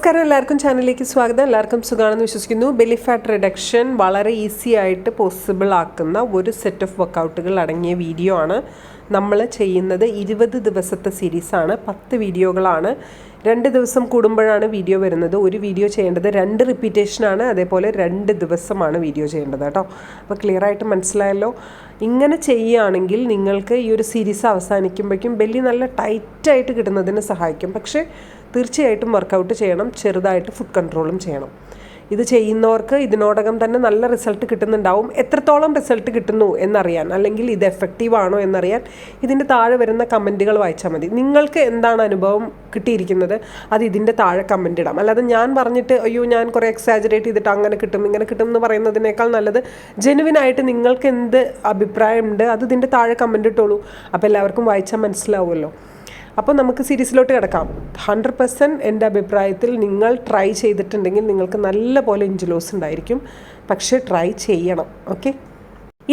നമസ്കാരം എല്ലാവർക്കും ചാനലിലേക്ക് സ്വാഗതം എല്ലാവർക്കും സുഖമാണെന്ന് വിശ്വസിക്കുന്നു ബെലി ഫാറ്റ് റിഡക്ഷൻ വളരെ ഈസി ആയിട്ട് പോസിബിൾ ആക്കുന്ന ഒരു സെറ്റ് ഓഫ് വർക്കൗട്ടുകൾ അടങ്ങിയ വീഡിയോ ആണ് നമ്മൾ ചെയ്യുന്നത് ഇരുപത് ദിവസത്തെ സീരീസാണ് പത്ത് വീഡിയോകളാണ് രണ്ട് ദിവസം കൂടുമ്പോഴാണ് വീഡിയോ വരുന്നത് ഒരു വീഡിയോ ചെയ്യേണ്ടത് രണ്ട് റിപ്പീറ്റേഷനാണ് അതേപോലെ രണ്ട് ദിവസമാണ് വീഡിയോ ചെയ്യേണ്ടത് കേട്ടോ അപ്പോൾ ക്ലിയർ ആയിട്ട് മനസ്സിലായല്ലോ ഇങ്ങനെ ചെയ്യുകയാണെങ്കിൽ നിങ്ങൾക്ക് ഈ ഒരു സീരീസ് അവസാനിക്കുമ്പോഴേക്കും ബെല്ലി നല്ല ടൈറ്റായിട്ട് കിട്ടുന്നതിന് സഹായിക്കും പക്ഷേ തീർച്ചയായിട്ടും വർക്കൗട്ട് ചെയ്യണം ചെറുതായിട്ട് ഫുഡ് കൺട്രോളും ചെയ്യണം ഇത് ചെയ്യുന്നവർക്ക് ഇതിനോടകം തന്നെ നല്ല റിസൾട്ട് കിട്ടുന്നുണ്ടാവും എത്രത്തോളം റിസൾട്ട് കിട്ടുന്നു എന്നറിയാൻ അല്ലെങ്കിൽ ഇത് എഫക്റ്റീവ് ആണോ എന്നറിയാൻ ഇതിൻ്റെ താഴെ വരുന്ന കമൻറ്റുകൾ വായിച്ചാൽ മതി നിങ്ങൾക്ക് എന്താണ് അനുഭവം കിട്ടിയിരിക്കുന്നത് അത് ഇതിൻ്റെ താഴെ കമൻ്റ് ഇടാം അല്ലാതെ ഞാൻ പറഞ്ഞിട്ട് അയ്യോ ഞാൻ കുറേ എക്സാജറേറ്റ് ചെയ്തിട്ട് അങ്ങനെ കിട്ടും ഇങ്ങനെ കിട്ടും എന്ന് പറയുന്നതിനേക്കാൾ നല്ലത് ജെനുവിനായിട്ട് നിങ്ങൾക്ക് എന്ത് അഭിപ്രായമുണ്ട് അത് ഇതിൻ്റെ താഴെ കമൻ്റ് ഇട്ടോളൂ അപ്പോൾ എല്ലാവർക്കും വായിച്ചാൽ മനസ്സിലാവുമല്ലോ അപ്പോൾ നമുക്ക് സീരീസിലോട്ട് കിടക്കാം ഹൺഡ്രഡ് പെർസെൻറ്റ് എൻ്റെ അഭിപ്രായത്തിൽ നിങ്ങൾ ട്രൈ ചെയ്തിട്ടുണ്ടെങ്കിൽ നിങ്ങൾക്ക് നല്ല പോലെ ഇഞ്ചുലോസ് ഉണ്ടായിരിക്കും പക്ഷേ ട്രൈ ചെയ്യണം ഓക്കെ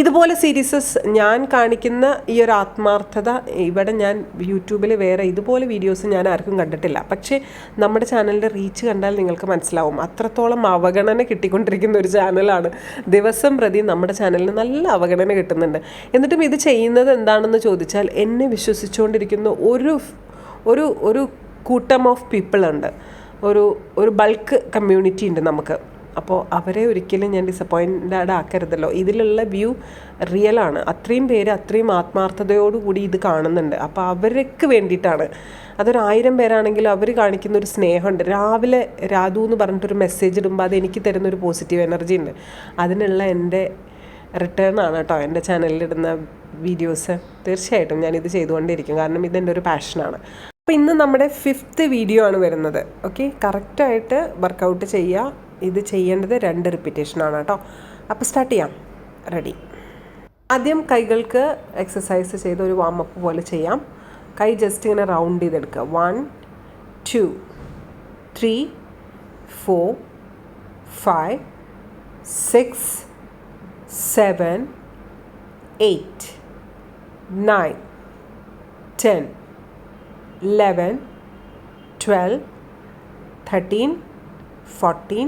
ഇതുപോലെ സീരീസസ് ഞാൻ കാണിക്കുന്ന ഈ ഒരു ആത്മാർത്ഥത ഇവിടെ ഞാൻ യൂട്യൂബിൽ വേറെ ഇതുപോലെ വീഡിയോസ് ഞാൻ ആർക്കും കണ്ടിട്ടില്ല പക്ഷേ നമ്മുടെ ചാനലിൻ്റെ റീച്ച് കണ്ടാൽ നിങ്ങൾക്ക് മനസ്സിലാവും അത്രത്തോളം അവഗണന കിട്ടിക്കൊണ്ടിരിക്കുന്ന ഒരു ചാനലാണ് ദിവസം പ്രതി നമ്മുടെ ചാനലിന് നല്ല അവഗണന കിട്ടുന്നുണ്ട് എന്നിട്ടും ഇത് ചെയ്യുന്നത് എന്താണെന്ന് ചോദിച്ചാൽ എന്നെ വിശ്വസിച്ചുകൊണ്ടിരിക്കുന്ന ഒരു ഒരു ഒരു കൂട്ടം ഓഫ് പീപ്പിൾ ഉണ്ട് ഒരു ഒരു ബൾക്ക് കമ്മ്യൂണിറ്റി ഉണ്ട് നമുക്ക് അപ്പോൾ അവരെ ഒരിക്കലും ഞാൻ ഡിസപ്പോയിൻറ്റഡ് ആക്കരുതല്ലോ ഇതിലുള്ള വ്യൂ റിയലാണ് അത്രയും പേര് അത്രയും ആത്മാർത്ഥതയോടുകൂടി ഇത് കാണുന്നുണ്ട് അപ്പോൾ അവർക്ക് വേണ്ടിയിട്ടാണ് അതൊരായിരം പേരാണെങ്കിൽ അവർ കാണിക്കുന്ന ഒരു സ്നേഹമുണ്ട് രാവിലെ രാധു എന്ന് പറഞ്ഞിട്ടൊരു മെസ്സേജ് ഇടുമ്പോൾ അത് എനിക്ക് തരുന്നൊരു പോസിറ്റീവ് എനർജി ഉണ്ട് അതിനുള്ള എൻ്റെ റിട്ടേൺ ആണ് കേട്ടോ എൻ്റെ ചാനലിലിടുന്ന വീഡിയോസ് തീർച്ചയായിട്ടും ഞാനിത് ചെയ്തുകൊണ്ടിരിക്കും കാരണം ഇതെൻ്റെ ഒരു പാഷനാണ് അപ്പോൾ ഇന്ന് നമ്മുടെ ഫിഫ്ത്ത് വീഡിയോ ആണ് വരുന്നത് ഓക്കെ കറക്റ്റായിട്ട് വർക്കൗട്ട് ചെയ്യുക ഇത് ചെയ്യേണ്ടത് രണ്ട് റിപ്പീറ്റേഷനാണ് കേട്ടോ അപ്പോൾ സ്റ്റാർട്ട് ചെയ്യാം റെഡി ആദ്യം കൈകൾക്ക് എക്സസൈസ് ചെയ്ത് ഒരു വാമപ്പ് പോലെ ചെയ്യാം കൈ ജസ്റ്റ് ഇങ്ങനെ റൗണ്ട് ചെയ്തെടുക്കുക one two three four five six seven eight nine ten eleven twelve thirteen fourteen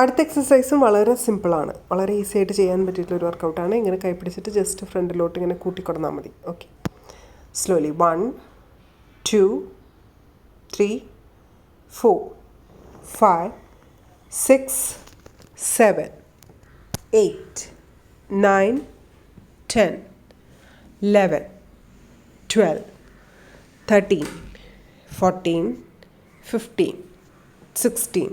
അടുത്ത എക്സസൈസും വളരെ സിമ്പിളാണ് വളരെ ഈസി ആയിട്ട് ചെയ്യാൻ പറ്റിയിട്ടുള്ള ഒരു വർക്കൗട്ടാണ് ഇങ്ങനെ കൈ പിടിച്ചിട്ട് ജസ്റ്റ് ഫ്രണ്ടിലോട്ട് ഇങ്ങനെ കൂട്ടിക്കൊടുന്നാൽ മതി okay slowly one two three four five six seven eight nine ten eleven twelve thirteen fourteen fifteen sixteen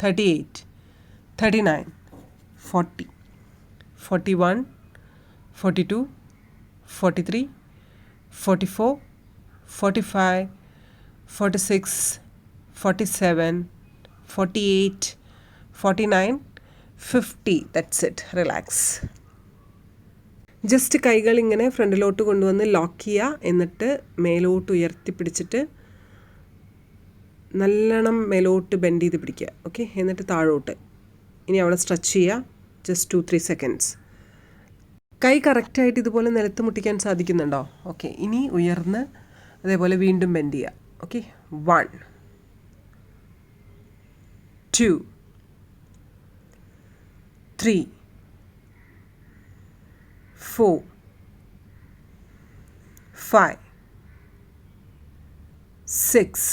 thirty eight thirty nine forty forty one forty two forty three forty four forty five forty six forty seven forty eight forty nine fifty that's it relax just കൈകൾ ഇങ്ങനെ ഫ്രണ്ടിലോട്ട് കൊണ്ടുവന്ന് lock ചെയ്യുക എന്നിട്ട് മേലോട്ട് ഉയർത്തി പിടിച്ചിട്ട് നല്ലോണം മേലോട്ട് ബെൻഡ് ചെയ്ത് പിടിക്കുക ഓക്കെ എന്നിട്ട് താഴോട്ട് ഇനി അവിടെ സ്ട്രെച്ച് ചെയ്യുക ജസ്റ്റ് ടു ത്രീ സെക്കൻഡ്സ് കൈ കറക്റ്റായിട്ട് ഇതുപോലെ നിലത്ത് മുട്ടിക്കാൻ സാധിക്കുന്നുണ്ടോ ഓക്കെ ഇനി ഉയർന്ന് അതേപോലെ വീണ്ടും ബെൻഡ് ചെയ്യുക okay one two three four five six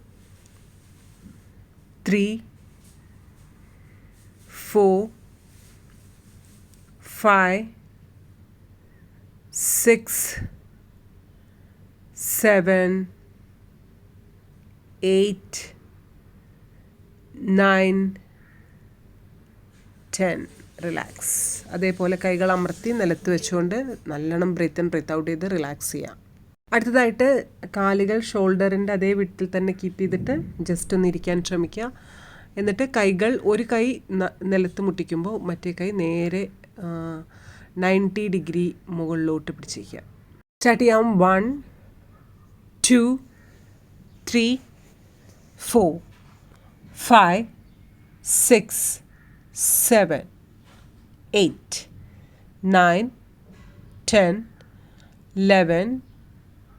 three, four, five, six, seven, eight, nine ten relax അതേപോലെ കൈകൾ അമർത്തി നിലത്ത് വെച്ചുകൊണ്ട് നല്ലോണം ബ്രീത്ത് ഇൻ ബ്രീത്ത് ഔട്ട് ചെയ്ത് റിലാക്സ് ചെയ്യാം അടുത്തതായിട്ട് കാലുകൾ ഷോൾഡറിൻ്റെ അതേ വിട്ടിൽ തന്നെ കീപ്പ് ചെയ്തിട്ട് ജസ്റ്റ് ഒന്ന് ഇരിക്കാൻ ശ്രമിക്കുക എന്നിട്ട് കൈകൾ ഒരു കൈ നിലത്ത് മുട്ടിക്കുമ്പോൾ മറ്റേ കൈ നേരെ നയൻറ്റി ഡിഗ്രി മുകളിലോട്ട് പിടിച്ചിരിക്കുക സ്റ്റാർട്ട് ചെയ്യാം one two three four five six seven eight nine ten eleven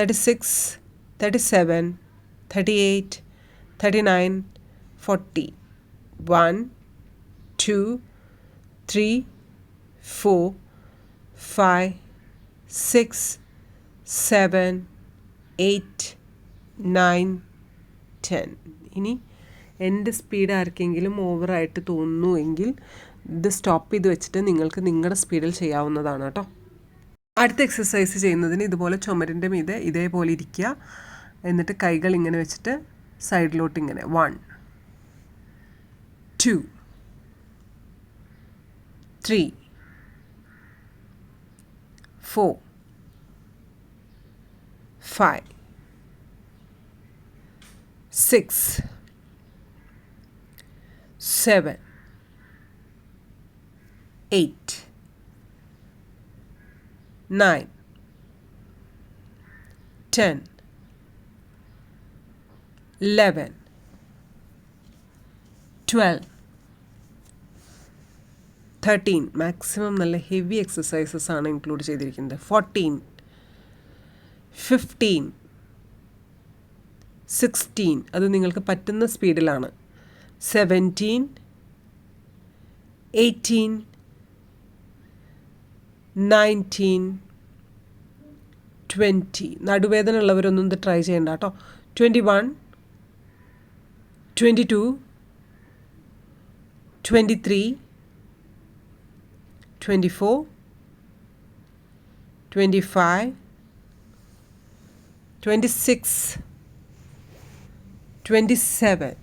36, 37, 38, 39, 40. 1, 2, 3, 4, 5, 6, 7, 8, 9, 10. ഇനി എൻ്റെ സ്പീഡ് ആർക്കെങ്കിലും ഓവറായിട്ട് തോന്നുന്നു ഇത് സ്റ്റോപ്പ് ചെയ്ത് വെച്ചിട്ട് നിങ്ങൾക്ക് നിങ്ങളുടെ സ്പീഡിൽ ചെയ്യാവുന്നതാണ് കേട്ടോ അടുത്ത എക്സസൈസ് ചെയ്യുന്നതിന് ഇതുപോലെ ചുമരിൻ്റെ മീതെ ഇതേപോലെ ഇരിക്കുക എന്നിട്ട് കൈകൾ ഇങ്ങനെ വെച്ചിട്ട് സൈഡിലോട്ട് ഇങ്ങനെ one two three four five six seven eight nine, ten, eleven, twelve. Thirteen maximum നല്ല ഹെവി എക്സസൈസസ് ആണ് ഇൻക്ലൂഡ് ചെയ്തിരിക്കുന്നത് ഫോർട്ടീൻ ഫിഫ്റ്റീൻ സിക്സ്റ്റീൻ അത് നിങ്ങൾക്ക് പറ്റുന്ന സ്പീഡിലാണ് സെവൻറ്റീൻ എയ്റ്റീൻ നയൻറ്റീൻ ട്വൻറ്റി നടുവേദന ഉള്ളവരൊന്നും ഇത് ട്രൈ ചെയ്യണ്ട കേട്ടോ twenty one twenty two twenty three twenty four twenty five twenty six twenty seven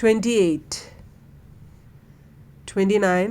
twenty eight twenty nine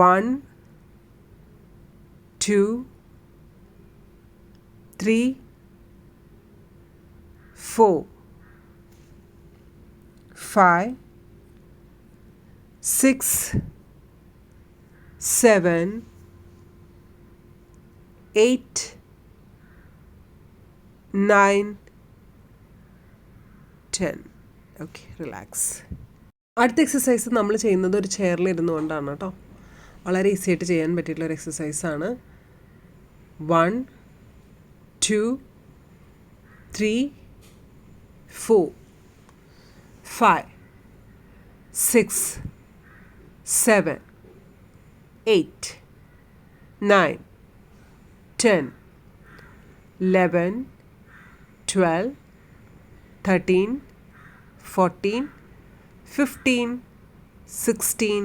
one two three four five six seven eight nine ten okay relax അടുത്ത exercise നമ്മൾ ചെയ്യുന്നത് ഒരു ചെയറിൽ ഇരുന്നുകൊണ്ടാണ് കേട്ടോ വളരെ easy ആയിട്ട് ചെയ്യാൻ പറ്റിയിട്ടുള്ള ഒരു എക്സസൈസാണ് one two three four five six seven eight nine ten eleven twelve thirteen fourteen fifteen sixteen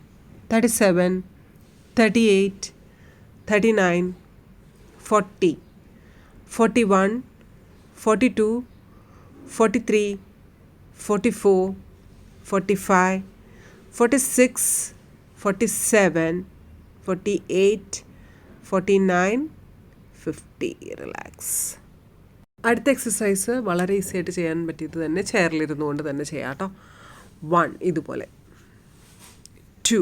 thirty seven thirty eight thirty nine forty forty one forty two forty three forty four forty five forty six forty seven forty eight forty nine fifty relax അടുത്ത exercise വളരെ easy ആയിട്ട് ചെയ്യാൻ പറ്റിയത് തന്നെ ചെയറിലിരുന്നു കൊണ്ട് തന്നെ ചെയ്യാം കേട്ടോ വൺ ഇതുപോലെ two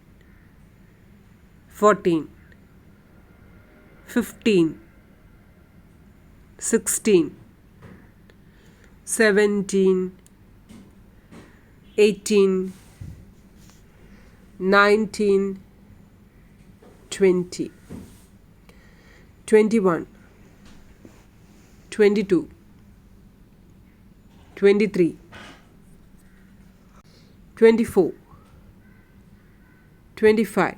fourteen, fifteen, sixteen, seventeen, eighteen, nineteen, twenty, twenty-one, twenty-two, twenty-three, twenty-four, twenty-five.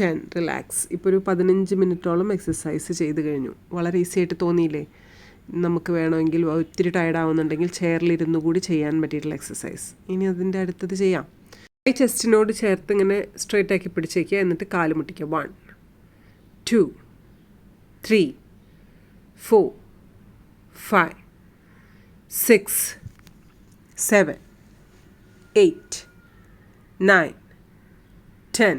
wrist and relax ഇപ്പോൾ ഒരു പതിനഞ്ച് മിനിറ്റോളം എക്സസൈസ് ചെയ്ത് കഴിഞ്ഞു വളരെ ഈസി ആയിട്ട് തോന്നിയില്ലേ നമുക്ക് വേണമെങ്കിൽ ഒത്തിരി ടയർഡ് ആവുന്നുണ്ടെങ്കിൽ ചെയറിലിരുന്നു കൂടി ചെയ്യാൻ പറ്റിയിട്ടുള്ള എക്സസൈസ് ഇനി അതിൻ്റെ അടുത്തത് ചെയ്യാം ഈ ചെസ്റ്റിനോട് ചേർത്ത് ഇങ്ങനെ സ്ട്രെയിറ്റ് ആക്കി പിടിച്ചേക്കുക എന്നിട്ട് കാല് മുട്ടിക്കുക one two three four five six seven eight nine ten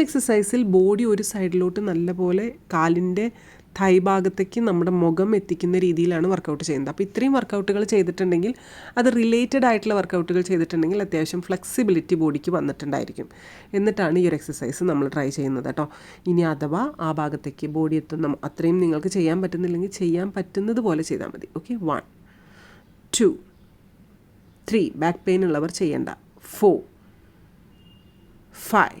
ആദ്യത്തെ എക്സസൈസിൽ ബോഡി ഒരു സൈഡിലോട്ട് നല്ലപോലെ കാലിൻ്റെ തൈ ഭാഗത്തേക്ക് നമ്മുടെ മുഖം എത്തിക്കുന്ന രീതിയിലാണ് വർക്കൗട്ട് ചെയ്യുന്നത് അപ്പോൾ ഇത്രയും വർക്കൗട്ടുകൾ ചെയ്തിട്ടുണ്ടെങ്കിൽ അത് റിലേറ്റഡ് ആയിട്ടുള്ള വർക്കൗട്ടുകൾ ചെയ്തിട്ടുണ്ടെങ്കിൽ അത്യാവശ്യം ഫ്ലെക്സിബിലിറ്റി ബോഡിക്ക് വന്നിട്ടുണ്ടായിരിക്കും എന്നിട്ടാണ് ഈ ഒരു എക്സസൈസ് നമ്മൾ ട്രൈ ചെയ്യുന്നത് കേട്ടോ ഇനി അഥവാ ആ ഭാഗത്തേക്ക് ബോഡി എത്തുന്ന അത്രയും നിങ്ങൾക്ക് ചെയ്യാൻ പറ്റുന്നില്ലെങ്കിൽ ചെയ്യാൻ പറ്റുന്നത് പോലെ ചെയ്താൽ മതി okay one two three back pain ഉള്ളവർ ചെയ്യേണ്ട four five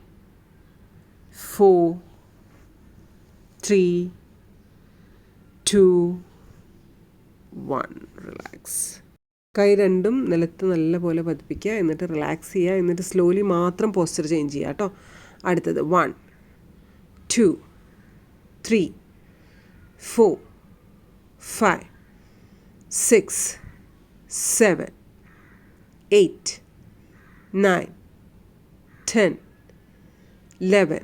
four, three, two, one. Relax. കൈ രണ്ടും നിലത്ത് നല്ലപോലെ പതിപ്പിക്കുക എന്നിട്ട് റിലാക്സ് ചെയ്യുക എന്നിട്ട് സ്ലോലി മാത്രം പോസ്റ്റർ ചേഞ്ച് ചെയ്യുക കേട്ടോ അടുത്തത് one two three four five six seven eight nine ten eleven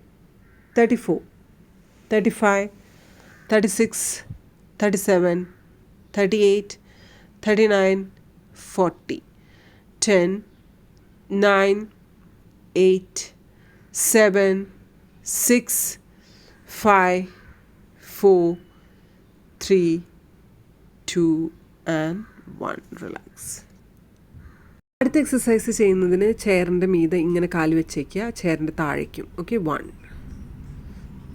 thirty four thirty five thirty six thirty seven thirty eight thirty nine forty ten nine eight seven six five four three two and one relax അടുത്ത exercise ചെയ്യുന്നതിന് ചെയറിൻ്റെ മീതെ ഇങ്ങനെ കാലുവെച്ചേക്കുക വെച്ചേക്കുക ചെയറിൻ്റെ താഴേക്കും okay one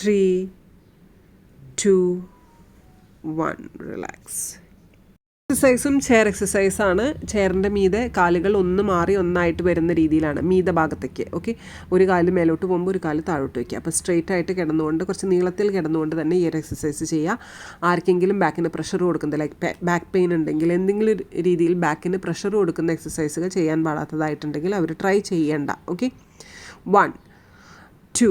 three, two, one, relax എക്സസൈസും ചെയർ ആണ് ചെയറിൻ്റെ മീതെ കാലുകൾ ഒന്ന് മാറി ഒന്നായിട്ട് വരുന്ന രീതിയിലാണ് മീത ഭാഗത്തേക്ക് ഓക്കെ ഒരു കാല് മേലോട്ട് പോകുമ്പോൾ ഒരു കാല് താഴോട്ട് വയ്ക്കുക അപ്പോൾ സ്ട്രെയിറ്റ് ആയിട്ട് കിടന്നുകൊണ്ട് കുറച്ച് നീളത്തിൽ കിടന്നുകൊണ്ട് തന്നെ ഈ ഒരു എക്സസൈസ് ചെയ്യുക ആർക്കെങ്കിലും ബാക്കിന് പ്രഷർ കൊടുക്കുന്നത് ലൈക്ക് ബാക്ക് പെയിൻ ഉണ്ടെങ്കിൽ എന്തെങ്കിലും രീതിയിൽ ബാക്കിന് പ്രഷർ കൊടുക്കുന്ന എക്സസൈസുകൾ ചെയ്യാൻ പാടാത്തതായിട്ടുണ്ടെങ്കിൽ അവർ ട്രൈ ചെയ്യേണ്ട okay one two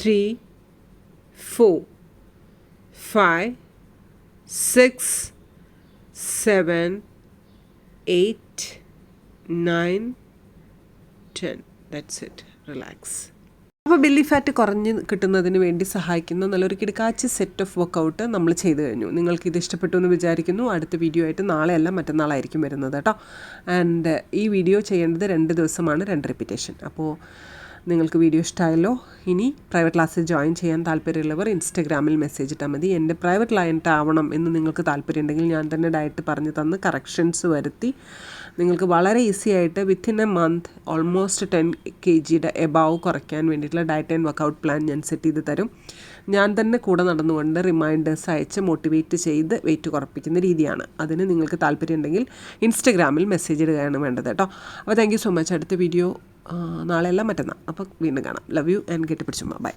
three, four, five, six, seven, eight, nine, ten. That's it. Relax. അപ്പോൾ ബില്ലി ഫാറ്റ് കുറഞ്ഞ് കിട്ടുന്നതിന് വേണ്ടി സഹായിക്കുന്ന നല്ലൊരു കിടക്കാച്ച് സെറ്റ് ഓഫ് വർക്കൗട്ട് നമ്മൾ ചെയ്തു കഴിഞ്ഞു നിങ്ങൾക്ക് ഇത് ഇഷ്ടപ്പെട്ടു എന്ന് വിചാരിക്കുന്നു അടുത്ത വീഡിയോ ആയിട്ട് നാളെയല്ല മറ്റന്നാളായിരിക്കും വരുന്നത് കേട്ടോ ആൻഡ് ഈ വീഡിയോ ചെയ്യേണ്ടത് രണ്ട് ദിവസമാണ് രണ്ട് റിപ്പിറ്റേഷൻ അപ്പോൾ നിങ്ങൾക്ക് വീഡിയോ ഇഷ്ടമായല്ലോ ഇനി പ്രൈവറ്റ് ക്ലാസ്സിൽ ജോയിൻ ചെയ്യാൻ താല്പര്യമുള്ളവർ ഇൻസ്റ്റഗ്രാമിൽ മെസ്സേജ് ഇട്ടാൽ മതി എൻ്റെ പ്രൈവറ്റ് ക്ലയൻറ്റ് ആവണം എന്ന് നിങ്ങൾക്ക് താല്പര്യമുണ്ടെങ്കിൽ ഞാൻ തന്നെ ഡയറ്റ് പറഞ്ഞു തന്ന് കറക്ഷൻസ് വരുത്തി നിങ്ങൾക്ക് വളരെ ഈസി ആയിട്ട് within a month almost ten K ജിയുടെ എബാവ് കുറയ്ക്കാൻ വേണ്ടിയിട്ടുള്ള ഡയറ്റ് ആൻഡ് വർക്കൗട്ട് പ്ലാൻ ഞാൻ സെറ്റ് ചെയ്ത് തരും ഞാൻ തന്നെ കൂടെ നടന്നുകൊണ്ട് റിമൈൻഡേഴ്സ് അയച്ച് മോട്ടിവേറ്റ് ചെയ്ത് വെയിറ്റ് കുറപ്പിക്കുന്ന രീതിയാണ് അതിന് നിങ്ങൾക്ക് താല്പര്യം ഉണ്ടെങ്കിൽ ഇൻസ്റ്റഗ്രാമിൽ മെസ്സേജ് ഇടുകയാണ് വേണ്ടത് കേട്ടോ അപ്പോൾ താങ്ക് സോ മച്ച് അടുത്ത വീഡിയോ നാളെയല്ല മറ്റന്നാൾ അപ്പോൾ വീണ്ടും കാണാം ലവ് യു ആൻഡ് കെട്ടിപ്പിടിച്ചുമ്മ ബൈ